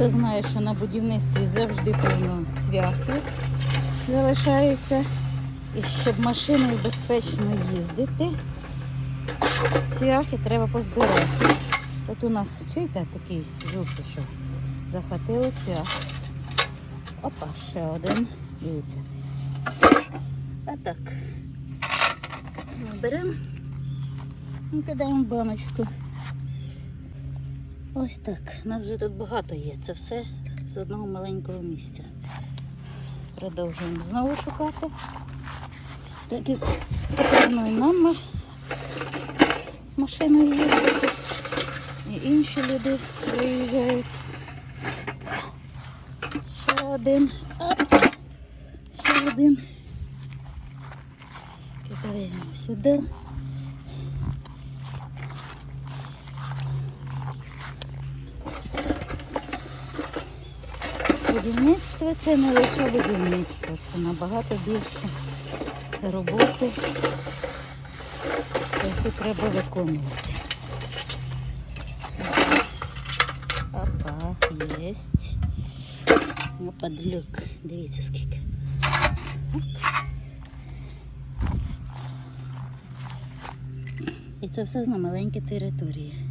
Хто знає, що на будівництві завжди повно цвяхи залишаються. І щоб машиною безпечно їздити, цвяхи треба позбирати. От у нас, чуєте, такий звук пішов. Захватили цвях. Опа, ще один. Дивіться. А так. Ми беремо і кидаємо баночку. Ось так. У нас вже тут багато є. Це все з одного маленького місця. Продовжуємо знову шукати. Так як потрібно і нам ма- машиною їздити. І інші люди виїжджають. Ще один. Ще один. Кидаємо сюди. Будівництво це не лише будівництво, це набагато більше роботи, яку треба виконувати. Опа, єсть. Опадлюк. Дивіться скільки. І це все на маленькій території.